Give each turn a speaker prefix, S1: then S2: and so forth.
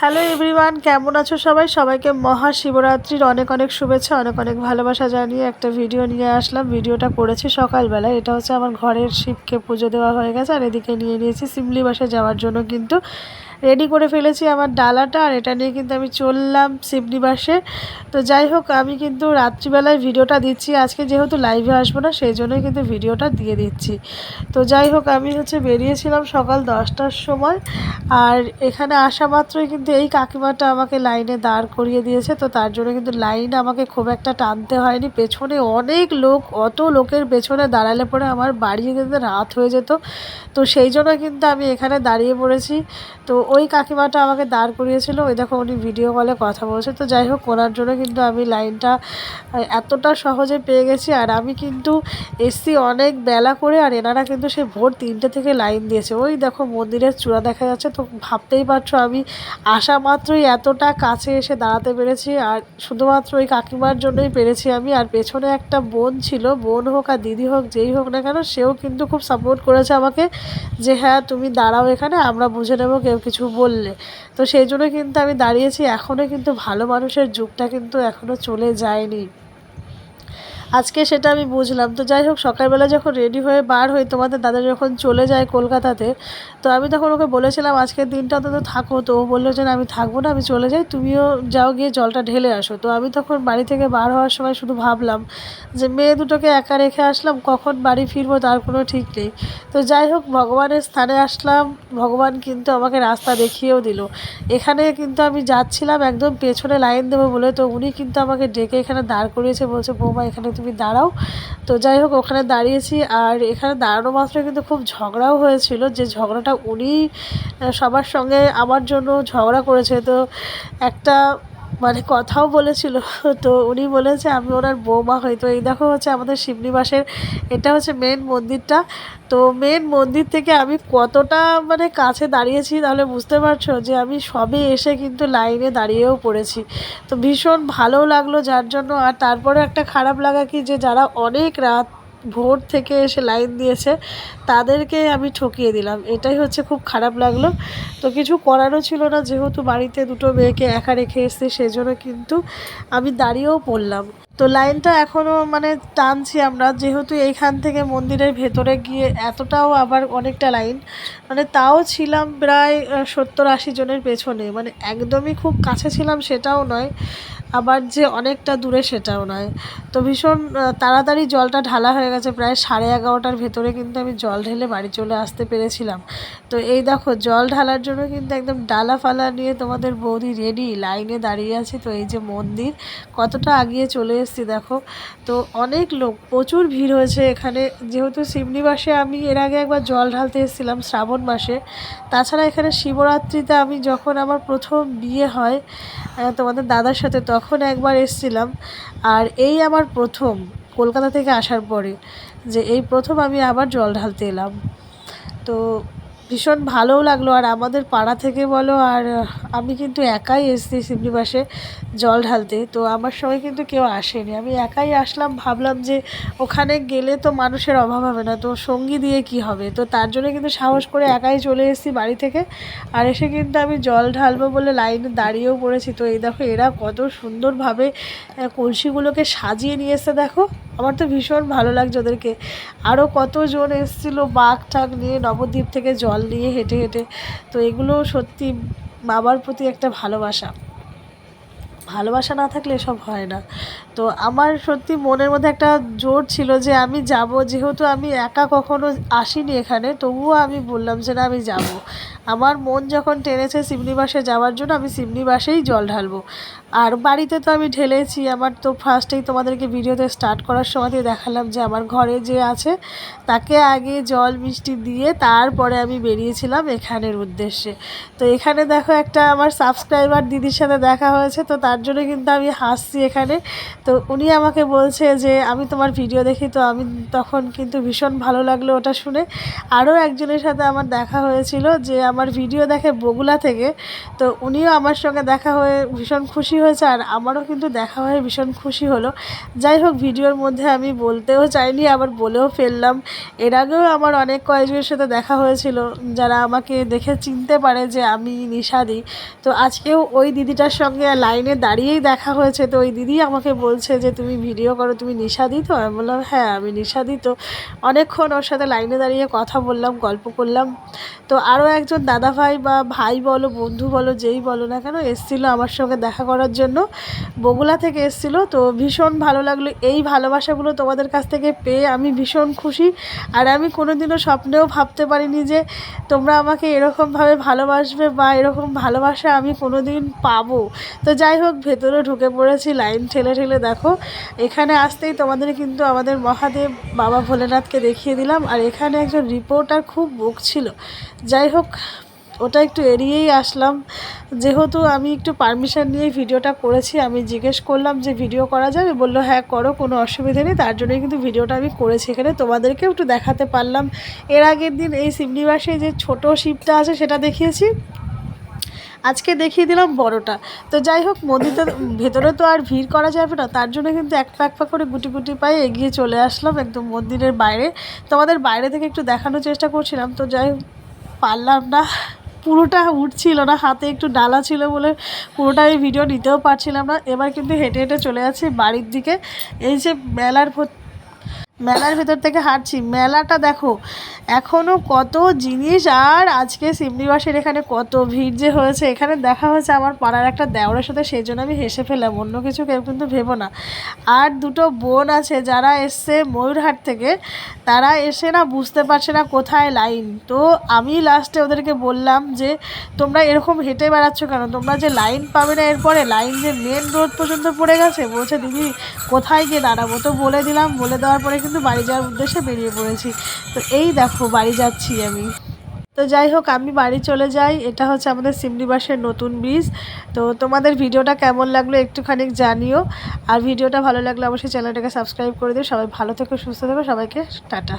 S1: Hello everyone কেমন আছো সবাই? সবাইকে মহাশিবরাত্রির অনেক অনেক শুভেচ্ছা, অনেক অনেক ভালোবাসা জানিয়ে একটা ভিডিও নিয়ে আসলাম। ভিডিওটা করেছি সকালবেলা এটা হচ্ছে আমার ঘরের শিবকে পুজো দেওয়া হয়ে গেছে, আর এদিকে নিয়ে নিয়েছি সিমলি বাসে যাওয়ার জন্য কিন্তু রেডি করে ফেলেছি আমার ডালাটা, আর এটা নিয়ে কিন্তু আমি চললাম শিবনিবাসে তো যাই হোক, আমি কিন্তু রাত্রিবেলায় ভিডিওটা দিচ্ছি। আজকে যেহেতু লাইভে আসব না, সেই জন্যই কিন্তু ভিডিওটা দিয়ে দিচ্ছি। তো যাই হোক, আমি হচ্ছে বেরিয়েছিলাম সকাল দশটার সময়, আর এখানে আসা মাত্রই কিন্তু এই কাকিমাটা আমাকে লাইনে দাঁড় করিয়ে দিয়েছে। তো তার জন্য কিন্তু লাইন আমাকে খুব একটা টানতে হয়নি। পেছনে অনেক লোক, অত লোকের পেছনে দাঁড়ালে পরে আমার বাড়ি যেতে রাত হয়ে যেত। তো সেই জন্য কিন্তু আমি এখানে দাঁড়িয়ে পড়েছি। তো ওই কাকিমাটা আমাকে দাঁড় করিয়েছিল। ওই দেখো উনি ভিডিও কলে কথা বলছে। তো যাই হোক, ওনার জন্য কিন্তু আমি লাইনটা এতটা সহজে পেয়ে গেছি। আর আমি কিন্তু এসছি অনেক বেলা করে আর এনারা কিন্তু সে ভোর তিনটে থেকে লাইন দিয়েছে। ওই দেখো মন্দিরের চূড়া দেখা যাচ্ছে। তো ভাবতেই পারছ আমি আসা মাত্রই এতটা কাছে এসে দাঁড়াতে পেরেছি। আর শুধুমাত্র ওই কাকিমার জন্যই পেরেছি আমি। আর পেছনে একটা বোন ছিল, বোন হোক আর দিদি হোক, যেই হোক না কেন, সেও কিন্তু খুব সাপোর্ট করেছে আমাকে যে হ্যাঁ তুমি দাঁড়াও এখানে, আমরা বুঝে নেব কেউ কিছু বললে। তো সেই জন্য কিন্তু আমি দাঁড়িয়েছি। এখনও কিন্তু ভালো মানুষের যুগটা কিন্তু এখনও চলে যায়নি। আজকে সেটা আমি বুঝলাম। তো যাই হোক, সকালবেলা যখন রেডি হয়ে বার হই, তোমাদের দাদা যখন চলে যায় কলকাতাতে, তো আমি তখন ওকে বলেছিলাম, আজকের দিনটা অন্তত থাকো। তো ও বলল যে আমি থাকব না, আমি চলে যাই। তুমিও যাও, গিয়ে জলটা ঢেলে আসো। তো আমি তখন বাড়ি থেকে বার হওয়ার সময় শুধু ভাবলাম যে, মেয়ে দুটোকে একা রেখে আসলাম, কখন বাড়ি ফিরবো তার কোনো ঠিক নেই। তো যাই হোক, ভগবানের স্থানে আসলাম, ভগবান কিন্তু আমাকে রাস্তা দেখিয়েও দিল। এখানে কিন্তু আমি যাচ্ছিলাম একদম পেছনে লাইন দেবো বলে, তো উনি কিন্তু আমাকে ডেকে এখানে দাঁড় করিয়েছে, বলছে, বৌমা, এখানে তুমি দাঁড়াও। তো যাই হোক, ওখানে দাঁড়িয়েছি আর এখানে দাঁড়ানো মাত্র কিন্তু খুব ঝগড়াও হয়েছিল যে ঝগড়াটা উনি সবার সঙ্গে আমার জন্য ঝগড়া করেছে। তো একটা মানে কথাও বলেছিল। তো উনি বলেছে, আমি ওনার বৌমা হই। তো এই দেখো হচ্ছে আমাদের শিবনিবাসের এটা হচ্ছে মেন মন্দিরটা। তো মেন মন্দির থেকে আমি কতটা মানে কাছে দাঁড়িয়েছি তাহলে বুঝতে পারছ? যে আমি সবে এসে কিন্তু লাইনে দাঁড়িয়েও পড়েছি। তো ভীষণ ভালো লাগল যার জন্য। আর তারপরে একটা খারাপ লাগা কি? যে যারা অনেক রাত ভোর থেকে এসে লাইন দিয়েছে, তাদেরকে আমি ঠকিয়ে দিলাম। এটাই হচ্ছে খুব খারাপ লাগল। তো কিছু করারও ছিল না, যেহেতু বাড়িতে দুটো মেয়েকে একা রেখে এসছে, সেজন্য কিন্তু আমি দাঁড়িয়েও পড়লাম। তো লাইনটা এখনও মানে টানছি আমরা, যেহেতু এইখান থেকে মন্দিরের ভেতরে গিয়ে এতটাও আবার অনেকটা লাইন মানে তাও ছিলাম প্রায় সত্তর আশি জনের পেছনে মানে একদমই খুব কাছে ছিলাম সেটাও নয়, আবার যে অনেকটা দূরে সেটাও নয়। তো ভীষণ তাড়াতাড়ি জলটা ঢালা হয়ে গেছে, প্রায় সাড়ে এগারোটার ভেতরে কিন্তু আমি জল ঢেলে বাড়ি চলে আসতে পেরেছিলাম। তো এই দেখো, জল ঢালার জন্য কিন্তু একদম ডালা ফালা নিয়ে তোমাদের বৌদি রেডি লাইনে দাঁড়িয়ে আছে তো এই যে মন্দির, কতটা আগিয়ে চলে এসেছি, দেখো। তো অনেক লোক, প্রচুর ভিড় হয়েছে এখানে। যেহেতু শিবনিবাসে আমি এর আগে একবার জল ঢালতে এসেছিলাম, শ্রাবণ মাসে। তাছাড়া এখানে শিবরাত্রিতে আমি যখন আমার প্রথম বিয়ে হয় তোমাদের দাদার সাথে তখন একবার এসছিলাম। আর এই আমার প্রথম, কলকাতা থেকে আসার পরে, যে এই প্রথম আমি আবার জল ঢালতে এলাম। তো ভীষণ ভালোও লাগল। আর আমাদের পাড়া থেকে বলো, আর আমি কিন্তু একাই এসেছি শিবনিবাসে জল ঢালতে। তো আমার সঙ্গে কিন্তু কেউ আসেনি। আমি একাই আসলাম, ভাবলাম যে ওখানে গেলে তো মানুষের অভাব হবে না। তো সঙ্গী দিয়ে কি হবে? তো তার জন্য কিন্তু সাহস করে একাই চলে এসেছি বাড়ি থেকে। আর এসে কিন্তু আমি জল ঢালবো বলে লাইনে দাঁড়িয়েও পড়েছি। তো এই দেখো, এরা কত সুন্দরভাবে কলসিগুলোকে সাজিয়ে নিয়ে এসে দেখো। আমার তো ভীষণ ভালো লাগছে ওদেরকে আরও কতজন এসেছিল বাঘ টাক নিয়ে, নবদ্বীপ থেকে জল নিয়ে হেঁটে হেঁটে। তো এগুলো সত্যি বাবার প্রতি একটা ভালোবাসা। ভালোবাসা না থাকলে এসব হয় না। তো আমার সত্যি মনের মধ্যে একটা জোর ছিল যে আমি যাব, যেহেতু আমি একা কখনো আসিনি এখানে, তবুও আমি বললাম যে না, আমি যাব। আমার মন যখন টেনেছে সিমনিবাসে যাওয়ার জন্য, আমি সিমনিবাসেই জল ঢালবো। আর বাড়িতে তো আমি ঢেলেছি, আমার তো ফার্স্টেই তোমাদেরকে ভিডিওতে স্টার্ট করার সময়তে দেখালাম যে আমার ঘরে যে আছে, তাকে আগে জল মিষ্টি দিয়ে তারপরে আমি বেরিয়েছিলাম এখানের উদ্দেশ্যে। তো এখানে দেখো একটা আমার সাবস্ক্রাইবার দিদির সাথে দেখা হয়েছে, তো তার জন্য কিন্তু আমি হাসছি এখানে। তো উনি আমাকে বলছে যে, আমি তোমার ভিডিও দেখি, তো আমি তখন কিন্তু ভীষণ ভালো লাগল ওটা শুনে। আরও একজনের সাথে আমার দেখা হয়েছিল যে আমার ভিডিও দেখে বগুলা থেকে, তো উনিও আমার সঙ্গে দেখা হয়ে ভীষণ খুশি হয়েছে আর আমারও কিন্তু দেখা হয়ে ভীষণ খুশি হলো। যাই হোক, ভিডিওর মধ্যে আমি বলতেও চাইনি, আবার বলেও ফেললাম। এর আগেও আমার অনেক কয়েকজনের সাথে দেখা হয়েছিল, যারা আমাকে দেখে চিনতে পারে যে আমি নিশাদি তো আজকেও ওই দিদিটার সঙ্গে লাইনে দাঁড়িয়েই দেখা হয়েছে, তো ওই দিদি আমাকে বলছে যে, তুমি ভিডিও করো, তুমি নিশাদি তো? আমি বললাম হ্যাঁ আমি নিশাদি তো অনেকক্ষণ ওর সাথে লাইনে দাঁড়িয়ে কথা বললাম, গল্প করলাম। তো আরও একজন দাদা ভাই বা ভাই বলো, বন্ধু বলো, যেই বলো না কেন, এসেছিল আমার সঙ্গে দেখা করার জন্য। বগুলা থেকে এসেছিল, তো ভীষণ ভালো লাগল। এই ভালোবাসাগুলো তোমাদের কাছ থেকে পেয়ে আমি ভীষণ খুশি। আর আমি কোনোদিনও স্বপ্নেও ভাবতে পারিনি যে তোমরা আমাকে এরকমভাবে ভালোবাসবে বা এরকম ভালোবাসা আমি কোনো দিন পাবো। তো যাই হোক, ভেতরে ঢুকে পড়েছি, লাইন ঠেলে ঠেলে দেখো। এখানে আসতেই তোমাদের কিন্তু আমাদের মহাদেব বাবা ভোলেনাথকে দেখিয়ে দিলাম। আর এখানে একজন রিপোর্টার খুব বকছিল। যাই হোক ওটা একটু এড়িয়েই আসলাম। যেহেতু আমি একটু পারমিশন নিয়ে ভিডিওটা করেছি, আমি জিজ্ঞেস করলাম যে ভিডিও করা যাবে? বলল হ্যাঁ করো, কোনো অসুবিধে নেই। তার জন্যই কিন্তু ভিডিওটা আমি করেছি এখানে। তোমাদেরকেও একটু দেখাতে পারলাম। এর আগের দিন এই সিমনিবাসে যে ছোট শিপটা আছে, সেটা দেখিয়েছি। আজকে দেখিয়ে দিলাম বড়টা। তো যাই হোক মন্দিরটা ভেতরে তো আর ভিড় করা যাবে না, তার জন্য কিন্তু এক পা এক করে গুটি গুটি পায়ে এগিয়ে চলে আসলাম একদম মন্দিরের বাইরে। তোমাদের বাইরে থেকে একটু দেখানোর চেষ্টা করছিলাম, তো যাই হোক, পারলাম না। পুরোটা উঠছিল না, হাতে একটু ডালা ছিল বলে পুরোটা আমি ভিডিও নিতেও পারছিলাম না। এবার কিন্তু হেঁটে হেঁটে চলে যাচ্ছি বাড়ির দিকে। এই যে মেলার মেলার ভেতর থেকে হাঁটছি। মেলাটা দেখো এখনও কত জিনিস আর আজকে সিমনিবাসের এখানে কত ভিড় যে হয়েছে। এখানে দেখা হয়েছে আমার পাড়ার একটা দেওরের সাথে, সেই জন্য আমি হেসে ফেললাম। অন্য কিছু কেউ কিন্তু ভেবো না। আর দুটো বোন আছে যারা এসছে ময়ূরহাট থেকে, তারা এসে না বুঝতে পারছে না কোথায় লাইন। তো আমি লাস্টে ওদেরকে বললাম যে, তোমরা এরকম হেঁটে বেড়াচ্ছ কেন? তোমরা যে লাইন পাবে না এরপরে, লাইন যে মেন রোড পর্যন্ত পড়ে গেছে? বলছে, দিদি, কোথায় গিয়ে দাঁড়াবো? তো বলে দিলাম। বলে দেওয়ার পরে কিন্তু বাড়ি যাওয়ার উদ্দেশ্যে বেরিয়ে পড়েছি। তো এই দেখো, বাড়ি যাচ্ছি আমি। তো যাই হোক, আমি বাড়ি চলে যাই। এটা হচ্ছে আমাদের সিমনিবাসের নতুন ব্রিজ। তো তোমাদের ভিডিওটা কেমন লাগল একটুখানি জানিও। আর ভিডিওটা ভালো লাগলে অবশ্যই চ্যানেলটাকে সাবস্ক্রাইব করে দিও। সবাই ভালো থেকো, সুস্থ থেকো। সবাইকে টাটা।